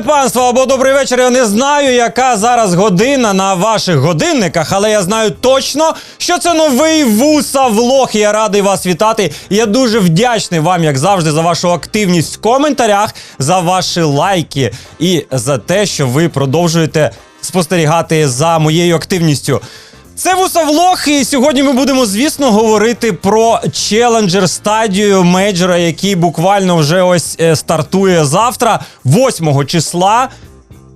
Шановне панство, або добрий вечір. Я не знаю, яка зараз година на ваших годинниках, але я знаю точно, що це новий вуса влог. Я радий вас вітати. Я дуже вдячний вам, як завжди, за вашу активність в коментарях, за ваші лайки і за те, що ви продовжуєте спостерігати за моєю активністю. Це Вусавлог, і сьогодні ми будемо, звісно, говорити про челенджер стадію мейджора, який буквально вже ось е, стартує завтра, 8 числа.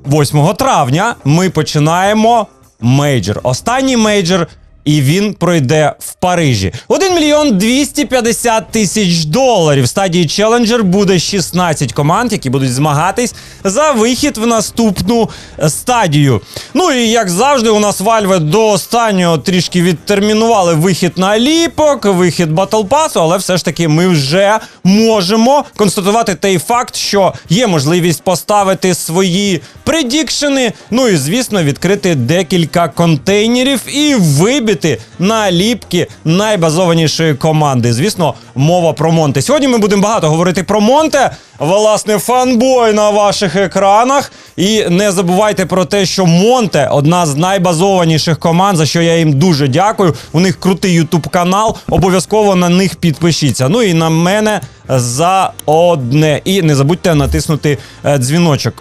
8 травня ми починаємо мейджор. Останній мейджор, і він пройде в Парижі. 1 мільйон 250 тисяч доларів. В стадії челенджер буде 16 команд, які будуть змагатись за вихід в наступну е, стадію. Ну і як завжди, у нас Valve до останнього трішки відтермінували вихід на ліпок, вихід Pass, але все ж таки ми вже можемо констатувати той факт, що є можливість поставити свої предікшени. Ну і звісно, відкрити декілька контейнерів і вибити наліпки найбазованішої команди. Звісно, мова про Монте. Сьогодні ми будемо багато говорити про Монте. Власне, фанбой на ваших екранах. І не забувайте про те, що Монте одна з найбазованіших команд, за що я їм дуже дякую. У них крутий ютуб канал. Обов'язково на них підпишіться. Ну і на мене за одне. І не забудьте натиснути е, дзвіночок.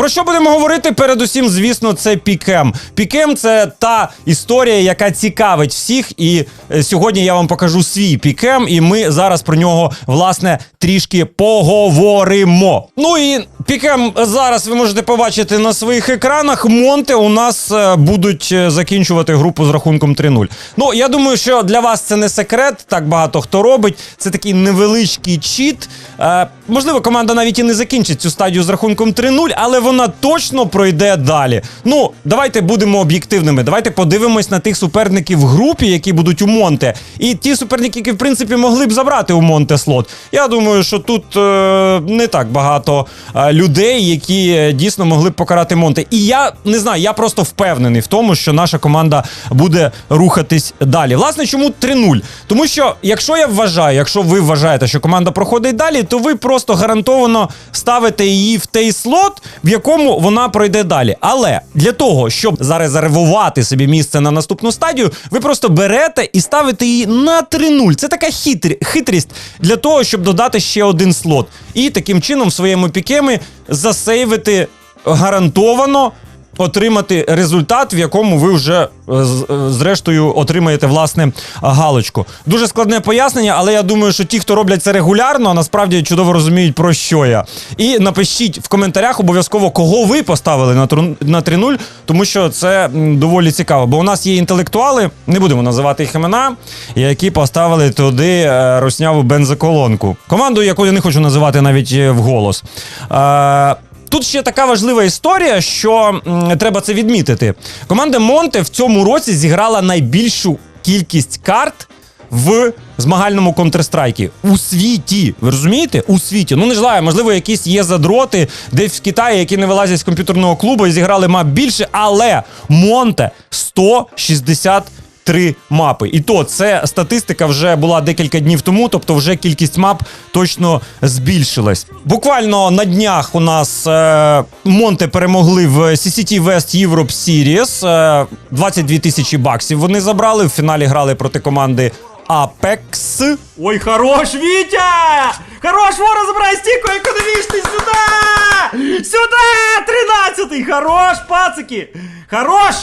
Про що будемо говорити? Передусім, звісно, це Пікем. Пікем це та історія, яка цікавить всіх. І е, сьогодні я вам покажу свій пікем, і ми зараз про нього власне трішки поговоримо. Ну і пікем зараз ви можете побачити на своїх екранах. Монте у нас е, будуть е, закінчувати групу з рахунком 3-0. Ну я думаю, що для вас це не секрет. Так багато хто робить. Це такий невеличкий чіт. Можливо, команда навіть і не закінчить цю стадію з рахунком 3-0, але вона точно пройде далі. Ну, давайте будемо об'єктивними. Давайте подивимось на тих суперників в групі, які будуть у Монте. І ті суперники, які в принципі могли б забрати у Монте слот. Я думаю, що тут е, не так багато е, людей, які е, дійсно могли б покарати Монте. І я не знаю, я просто впевнений в тому, що наша команда буде рухатись далі. Власне, чому 3-0? Тому що, якщо я вважаю, якщо ви вважаєте, що команда проходить далі, то ви просто гарантовано ставите її в той слот, в якому вона пройде далі. Але для того, щоб зарезервувати собі місце на наступну стадію, ви просто берете і ставите її на 3-0. Це така хитрі, хитрість для того, щоб додати ще один слот. І таким чином в своєму пікемі засейвити гарантовано. Отримати результат, в якому ви вже е, е, зрештою отримаєте власне галочку. Дуже складне пояснення, але я думаю, що ті, хто роблять це регулярно, насправді чудово розуміють про що я. І напишіть в коментарях обов'язково, кого ви поставили на на 3-0, тому що це доволі цікаво. Бо у нас є інтелектуали, не будемо називати їх імена, які поставили туди е, русняву бензоколонку. Команду, яку я не хочу називати навіть вголос. Тут ще така важлива історія, що м, треба це відмітити. Команда Монте в цьому році зіграла найбільшу кількість карт в змагальному Counter-Strike. у світі. Ви розумієте? У світі. Ну не знаю, можливо, якісь є задроти десь в Китаї, які не вилазять з комп'ютерного клубу і зіграли мап більше, але Монте 160 Три мапи. І то це статистика вже була декілька днів тому, тобто вже кількість мап точно збільшилась. Буквально на днях у нас е, Монте перемогли в CCT West Europe Series. Е, 22 тисячі баксів вони забрали. В фіналі грали проти команди Apex. Ой, хорош, Вітя! Хорош, вора, забирай стійку, економічний сюди! Сюди! 13-й! Хорош, пацики! Хорош!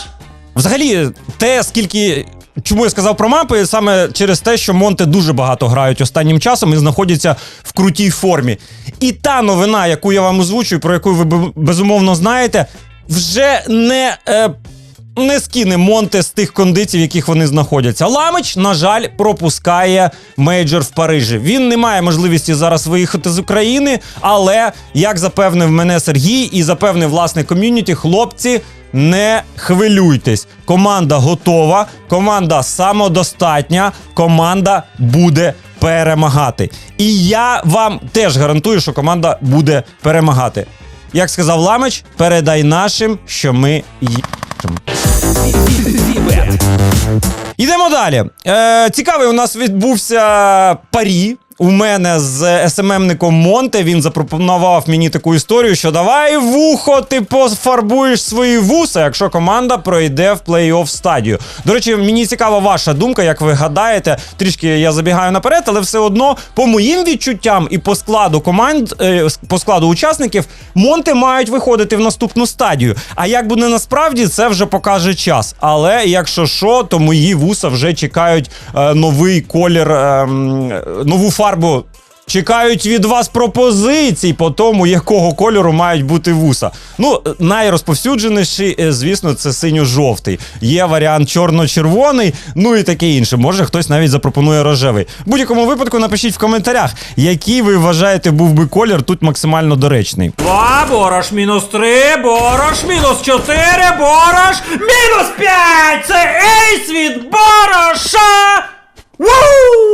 Взагалі, те, скільки. Чому я сказав про мапи, саме через те, що Монте дуже багато грають останнім часом і знаходяться в крутій формі. І та новина, яку я вам озвучую, про яку ви безумовно знаєте, вже не. Е, не скине Монте з тих кондицій, в яких вони знаходяться. Ламич, на жаль, пропускає мейджор в Парижі. Він не має можливості зараз виїхати з України, але як запевнив мене Сергій і запевнив власне ком'юніті, хлопці. Не хвилюйтесь, команда готова, команда самодостатня, команда буде перемагати. І я вам теж гарантую, що команда буде перемагати. Як сказав Ламич, передай нашим, що ми їм. Йдемо далі. Е, цікавий у нас відбувся парі у мене з СММником Монте. Він запропонував мені таку історію, що давай вухо, ти пофарбуєш свої вуса, якщо команда пройде в плей-офф стадію. До речі, мені цікава ваша думка, як ви гадаєте. Трішки я забігаю наперед, але все одно, по моїм відчуттям і по складу команд, е, по складу учасників, Монте мають виходити в наступну стадію. А як буде насправді, це вже покаже час. Але якщо що, то мої вуса вже чекають е, новий колір, е, нову фарбу. Чекають від вас пропозицій по тому, якого кольору мають бути вуса. Ну, найрозповсюдженіший, е, звісно, це синьо-жовтий. Є варіант чорно-червоний, ну і таке інше. Може, хтось навіть запропонує рожевий. В будь-якому випадку напишіть в коментарях, який ви вважаєте був би колір тут максимально доречний. Два, борош, мінус три, борош, мінус чотири, борош, мінус п'ять! Це ейс від бороша! Вуу!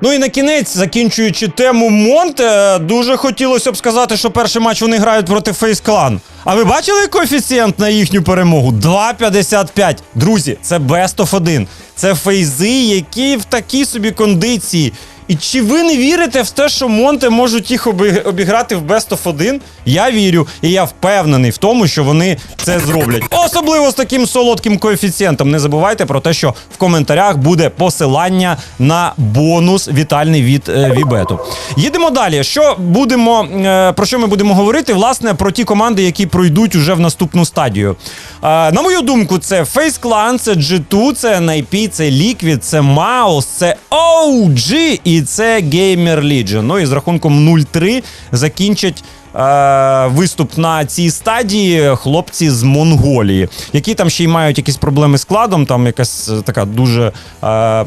Ну і на кінець, закінчуючи тему Монт, дуже хотілося б сказати, що перший матч вони грають проти Фейс Клан. А ви бачили коефіцієнт на їхню перемогу? 2,55. Друзі, це Best of 1. Це фейзи, які в такій собі кондиції. І чи ви не вірите в те, що Монте можуть їх обіграти в Best of 1? Я вірю, і я впевнений в тому, що вони це зроблять. Особливо з таким солодким коефіцієнтом. Не забувайте про те, що в коментарях буде посилання на бонус вітальний від е, Вібету. Їдемо далі. Що будемо е, про що ми будемо говорити? Власне про ті команди, які пройдуть уже в наступну стадію. Е, на мою думку, це Face Clan, це G2, це NIP, це Liquid, це Mouse, це OG і це Gamer Legion. Ну і з рахунком 0-3 закінчать. е, Виступ на цій стадії хлопці з Монголії, які там ще й мають якісь проблеми з складом. Там якась е, така дуже е, е,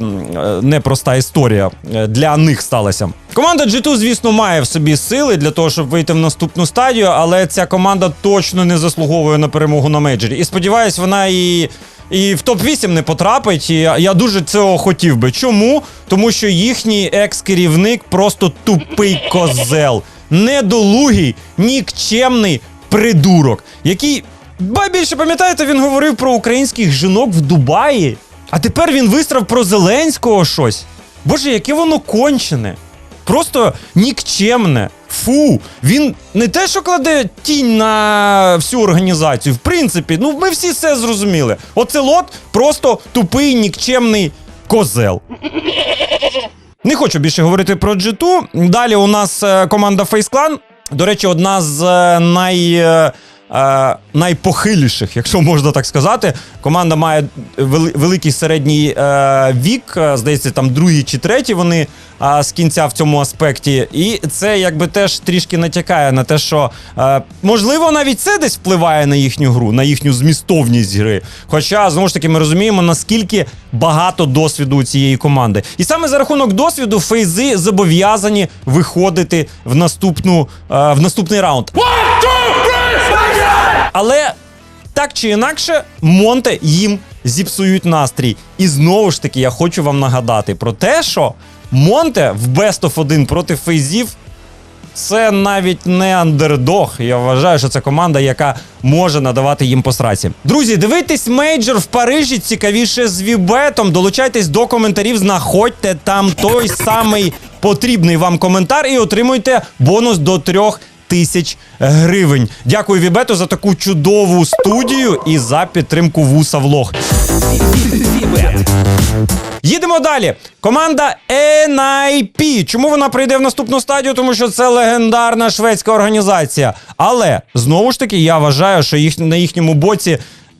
непроста історія для них сталася. Команда G2, звісно, має в собі сили для того, щоб вийти в наступну стадію, але ця команда точно не заслуговує на перемогу на мейджорі. І сподіваюсь, вона і. І в топ-8 не потрапить. І я, дуже цього хотів би. Чому? Тому що їхній екс-керівник просто тупий козел, недолугий, нікчемний придурок, який. Ба більше пам'ятаєте, він говорив про українських жінок в Дубаї. А тепер він вистрав про Зеленського щось. Боже, яке воно кончене. Просто нікчемне. Фу, він не те, що кладе тінь на всю організацію. В принципі, ну ми всі все зрозуміли. Оцелот просто тупий, нікчемний козел. Не хочу більше говорити про G2. Далі у нас е, команда Face Clan. До речі, одна з е, най. Е, найпохиліших, якщо можна так сказати. Команда має великий середній е, вік, е, здається, там другий чи третій вони з кінця в цьому аспекті. І це якби теж трішки натякає на те, що можливо навіть це десь впливає на їхню гру, на їхню змістовність гри. Хоча знову ж таки ми розуміємо, наскільки багато досвіду у цієї команди. І саме за рахунок досвіду фейзи зобов'язані виходити в наступну в наступний раунд. Але так чи інакше, Монте їм зіпсують настрій. І знову ж таки, я хочу вам нагадати про те, що Монте в Best of 1 проти фейзів. Це навіть не андердог. Я вважаю, що це команда, яка може надавати їм по сраці. Друзі, дивитесь мейджор в Парижі цікавіше з Вібетом. Долучайтесь до коментарів, знаходьте там той самий потрібний вам коментар і отримуйте бонус до трьох тисяч гривень. Дякую Вібету за таку чудову студію і за підтримку вуса влог. Їдемо далі. Команда NIP. Чому вона прийде в наступну стадію? Тому що це легендарна шведська організація. Але знову ж таки, я вважаю, що їх на їхньому боці.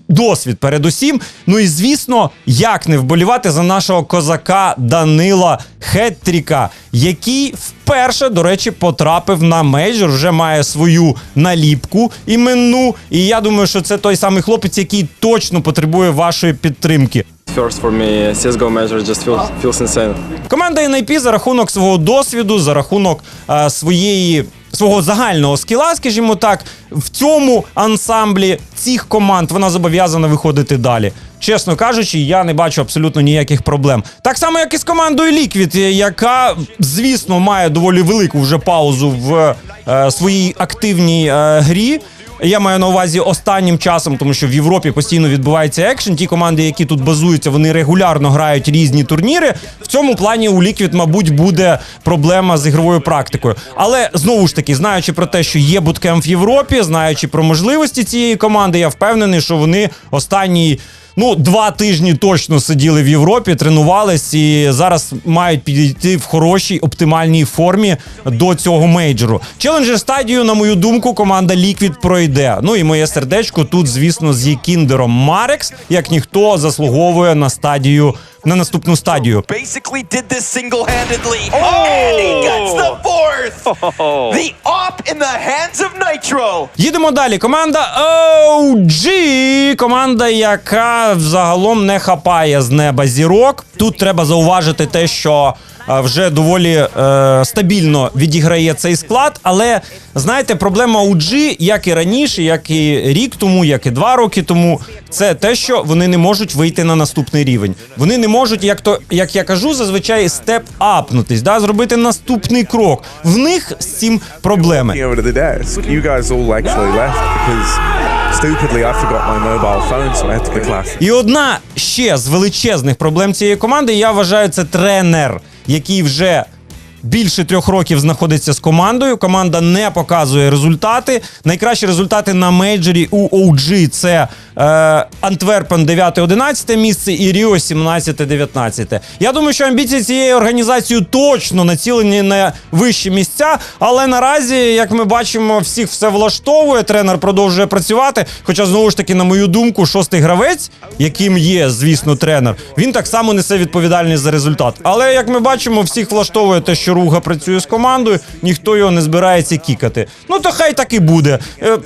Досвід передусім. Ну і звісно, як не вболівати за нашого козака Данила Хеттріка, який вперше, до речі, потрапив на мейджор, вже має свою наліпку іменну. І я думаю, що це той самий хлопець, який точно потребує вашої підтримки. First for me, CSGO Major just feels, feels insane. Команда NIP за рахунок свого досвіду, за рахунок е, своєї. Свого загального скіла, скажімо так, в цьому ансамблі цих команд вона зобов'язана виходити далі. Чесно кажучи, я не бачу абсолютно ніяких проблем. Так само, як і з командою Ліквід, яка, звісно, має доволі велику вже паузу в е, своїй активній е, грі. Я маю на увазі останнім часом, тому що в Європі постійно відбувається екшен. Ті команди, які тут базуються, вони регулярно грають різні турніри. В цьому плані у Ліквід, мабуть, буде проблема з ігровою практикою. Але знову ж таки, знаючи про те, що є буткемп в Європі, знаючи про можливості цієї команди, я впевнений, що вони останній. Ну, два тижні точно сиділи в Європі, тренувались і зараз мають підійти в хорошій оптимальній формі до цього мейджору. Челенджер стадію, на мою думку, команда Ліквід пройде. Ну і моє сердечко тут, звісно, з Єкіндером Марекс, як ніхто заслуговує на стадію на наступну стадію. basically did this single-handedly. And he gets the fourth! The op in the hands of Nitro! Їдемо далі. Команда OG, команда, яка взагалом не хапає з неба зірок. Тут треба зауважити те, що вже доволі е, стабільно відіграє цей склад. Але знаєте, проблема OG, як і раніше, як і рік тому, як і два роки тому, це те, що вони не можуть вийти на наступний рівень. Вони не можуть, як то як я кажу, зазвичай степ апнутись, да, зробити наступний крок. В них з цим проблеми. stupidly I forgot my mobile phone, so I had to go class. І одна ще з величезних проблем цієї команди, я вважаю, це тренер, який вже. Більше трьох років знаходиться з командою. Команда не показує результати. Найкращі результати на мейджорі у OG – це е, Антверпен 9-11 місце і Ріо 17-19. Я думаю, що амбіції цієї організації точно націлені на вищі місця. Але наразі, як ми бачимо, всіх все влаштовує. Тренер продовжує працювати. Хоча, знову ж таки, на мою думку, шостий гравець, яким є, звісно, тренер, він так само несе відповідальність за результат. Але як ми бачимо, всіх влаштовує те, що Руга працює з командою, ніхто його не збирається кікати. Ну то хай так і буде. Е,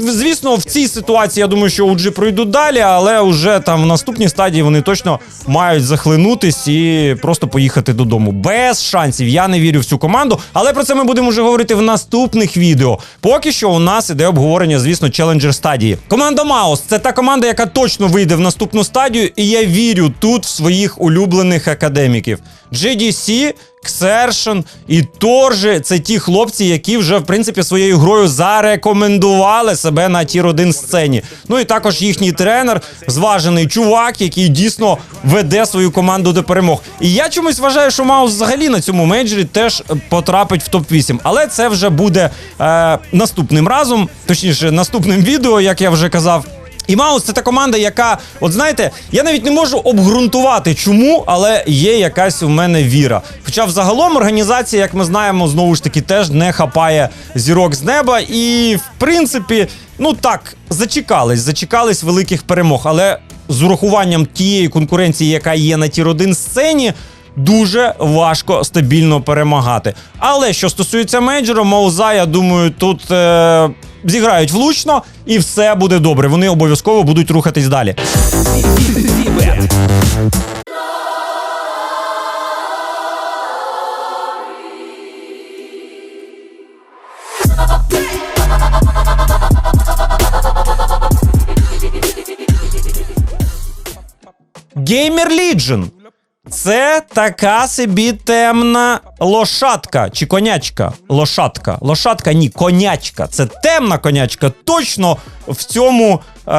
Звісно, в цій ситуації я думаю, що OG пройдуть далі, але вже там в наступній стадії вони точно мають захлинутись і просто поїхати додому. Без шансів. Я не вірю в цю команду, але про це ми будемо вже говорити в наступних відео. Поки що у нас іде обговорення, звісно, челенджер стадії. Команда Маус це та команда, яка точно вийде в наступну стадію, і я вірю тут в своїх улюблених академіків. GDC, Ксершен і Торжи це ті хлопці, які вже в принципі своєю грою зарекомендували себе на тір 1 сцені. Ну і також їхній тренер, зважений чувак, який дійсно веде свою команду до перемог. І я чомусь вважаю, що Маус взагалі на цьому мейджорі теж потрапить в топ 8 Але це вже буде е, наступним разом, точніше, наступним відео, як я вже казав. І Маус це та команда, яка, от знаєте, я навіть не можу обґрунтувати, чому, але є якась у мене віра. Хоча взагалом організація, як ми знаємо, знову ж таки теж не хапає зірок з неба. І в принципі, ну так, зачекались, зачекались великих перемог. Але з урахуванням тієї конкуренції, яка є на тір 1 сцені. Дуже важко стабільно перемагати. Але що стосується мейджора, Мауза, я думаю, тут е- зіграють влучно і все буде добре. Вони обов'язково будуть рухатись далі. Gamer Legion. Це така собі темна лошадка чи конячка. Лошадка. Лошадка, ні, конячка. Це темна конячка. Точно в цьому е,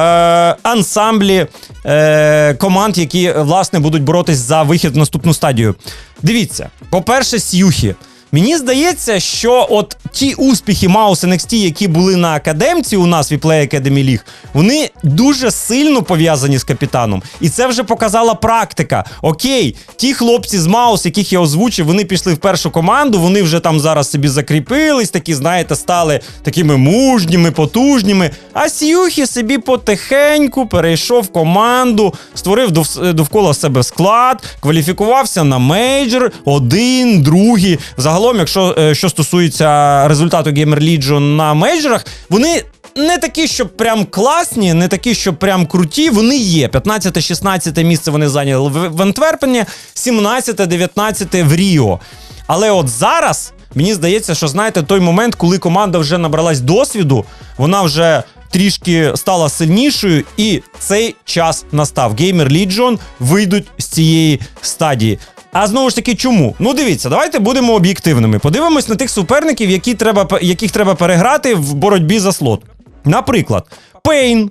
ансамблі е, команд, які власне будуть боротись за вихід в наступну стадію. Дивіться, по-перше, Сюхі. Мені здається, що от ті успіхи Mouse NXT, які були на академці у нас в Play Academy League, вони дуже сильно пов'язані з капітаном. І це вже показала практика. Окей, ті хлопці з Маус, яких я озвучив, вони пішли в першу команду, вони вже там зараз собі закріпились, такі, знаєте, стали такими мужніми, потужніми. А Сюхі собі потихеньку перейшов в команду, створив дов- довкола себе склад, кваліфікувався на мейджор, один, другий. Загалом, якщо е, що стосується результату Gamer Legion на мейджорах, вони. Не такі, щоб прям класні, не такі, щоб прям круті. Вони є. 15-16 місце вони зайняли в Антверпені, 17-19 в Ріо. Але от зараз мені здається, що знаєте, той момент, коли команда вже набралась досвіду, вона вже трішки стала сильнішою, і цей час настав. Gamer Legion вийдуть з цієї стадії. А знову ж таки, чому? Ну дивіться, давайте будемо об'єктивними. Подивимось на тих суперників, які треба, яких треба переграти в боротьбі за слот. Наприклад, Pain,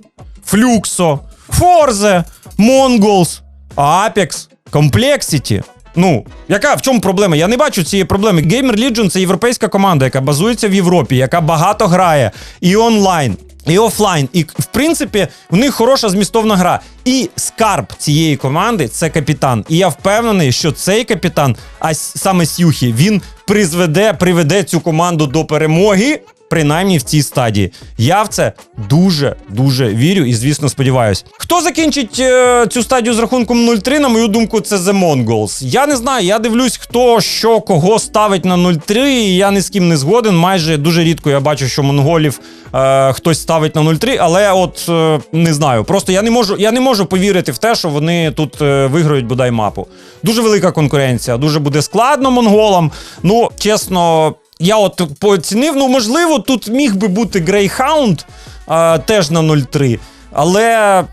Fluxo, Forze, Mongols, Apex, Complexity. Ну, яка в чому проблема? Я не бачу цієї проблеми. Gamer Legion це європейська команда, яка базується в Європі, яка багато грає і онлайн, і офлайн. І в принципі, в них хороша змістовна гра. І скарб цієї команди це капітан. І я впевнений, що цей капітан, а саме Сюхі, він призведе, приведе цю команду до перемоги. Принаймні в цій стадії. Я в це дуже дуже вірю і, звісно, сподіваюсь. Хто закінчить е, цю стадію з рахунком 0-3, на мою думку, це The Mongols. Я не знаю, я дивлюсь, хто що кого ставить на 0-3, і я ні з ким не згоден. Майже дуже рідко я бачу, що монголів е, хтось ставить на 0-3, але от е, не знаю. Просто я не можу, я не можу повірити в те, що вони тут е, виграють бодай мапу. Дуже велика конкуренція, дуже буде складно монголам. Ну, чесно. Я от поцінив, ну можливо, тут міг би бути Greyhound а, теж на 0-3, але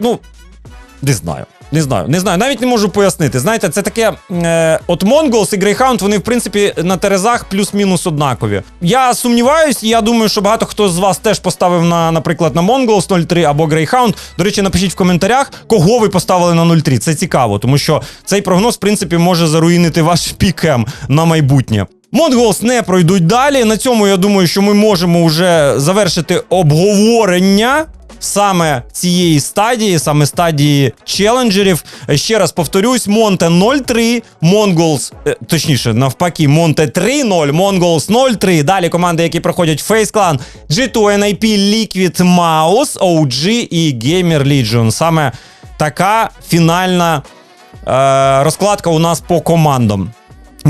ну, не знаю. Не знаю, не знаю, навіть не можу пояснити. Знаєте, це таке. Е, от Mongols і Greyhound, вони, в принципі, на Терезах плюс-мінус однакові. Я сумніваюсь, і я думаю, що багато хто з вас теж поставив на, наприклад, на Mongols 03 або Greyhound. До речі, напишіть в коментарях, кого ви поставили на 03. Це цікаво, тому що цей прогноз, в принципі, може заруїнити ваш пікем на майбутнє. Монголс не пройдуть далі. На цьому я думаю, що ми можемо вже завершити обговорення саме цієї стадії, саме стадії челенджерів. Ще раз повторюсь: Монте 0-3, Монголс, е, точніше, навпаки, Монте 3-0, Монголс 0-3. Далі команди, які проходять Face Clan, G2, NIP, Liquid, Mouse, OG і Gamer Legion. Саме така фінальна е, розкладка у нас по командам.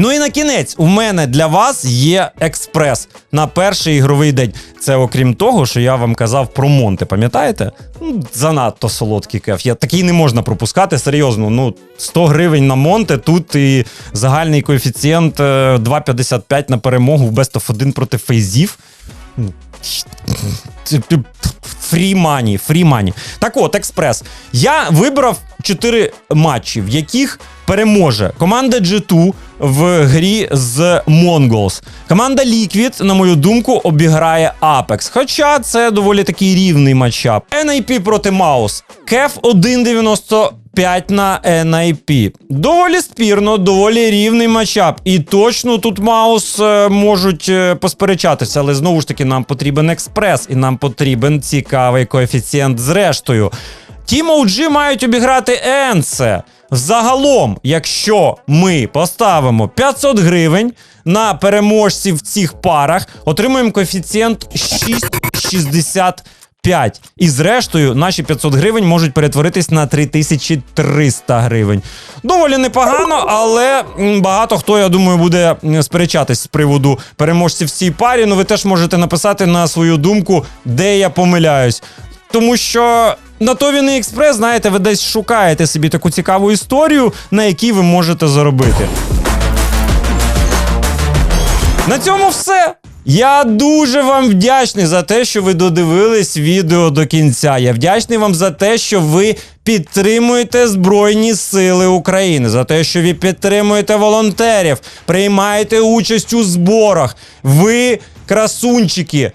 Ну і на кінець, у мене для вас є експрес на перший ігровий день. Це окрім того, що я вам казав про Монте, пам'ятаєте? Ну, занадто солодкий кеф. Я такий не можна пропускати. Серйозно, ну 100 гривень на Монте, тут і загальний коефіцієнт е, 2,55 на перемогу в Best of 1 проти фейзів. Фрі мані, фрі мані. Так от, експрес. Я вибрав 4 матчі, в яких переможе команда G2 в грі з Mongols. Команда Liquid, на мою думку, обіграє Apex. Хоча це доволі такий рівний матчап. NIP проти Маус. Кеф 1.95 на NIP. Доволі спірно, доволі рівний матчап. І точно тут Маус е, можуть е, посперечатися, але знову ж таки нам потрібен експрес, і нам потрібен цікавий коефіцієнт зрештою. Team OG мають обіграти Енсе. Загалом, якщо ми поставимо 500 гривень на переможців в цих парах, отримуємо коефіцієнт 6,65. І зрештою, наші 500 гривень можуть перетворитись на 3300 гривень. Доволі непогано, але багато хто, я думаю, буде сперечатись з приводу переможців в цій парі. Ну, ви теж можете написати на свою думку, де я помиляюсь. Тому що на то він і експрес, знаєте, ви десь шукаєте собі таку цікаву історію, на якій ви можете заробити. На цьому все. Я дуже вам вдячний за те, що ви додивились відео до кінця. Я вдячний вам за те, що ви підтримуєте Збройні Сили України, за те, що ви підтримуєте волонтерів, приймаєте участь у зборах. Ви красунчики.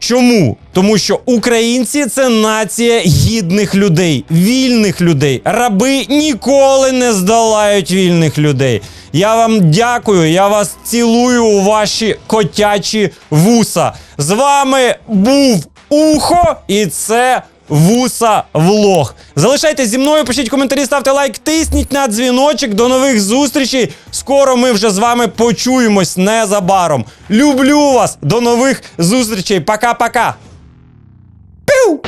Чому? Тому що українці це нація гідних людей, вільних людей. Раби ніколи не здолають вільних людей. Я вам дякую, я вас цілую у ваші котячі вуса. З вами був Ухо, і це Вуса Влог. Залишайтесь зі мною, пишіть коментарі, ставте лайк, тисніть на дзвіночок. До нових зустрічей. Скоро ми вже з вами почуємось незабаром. Люблю вас! До нових зустрічей. Пока-пока. Піу!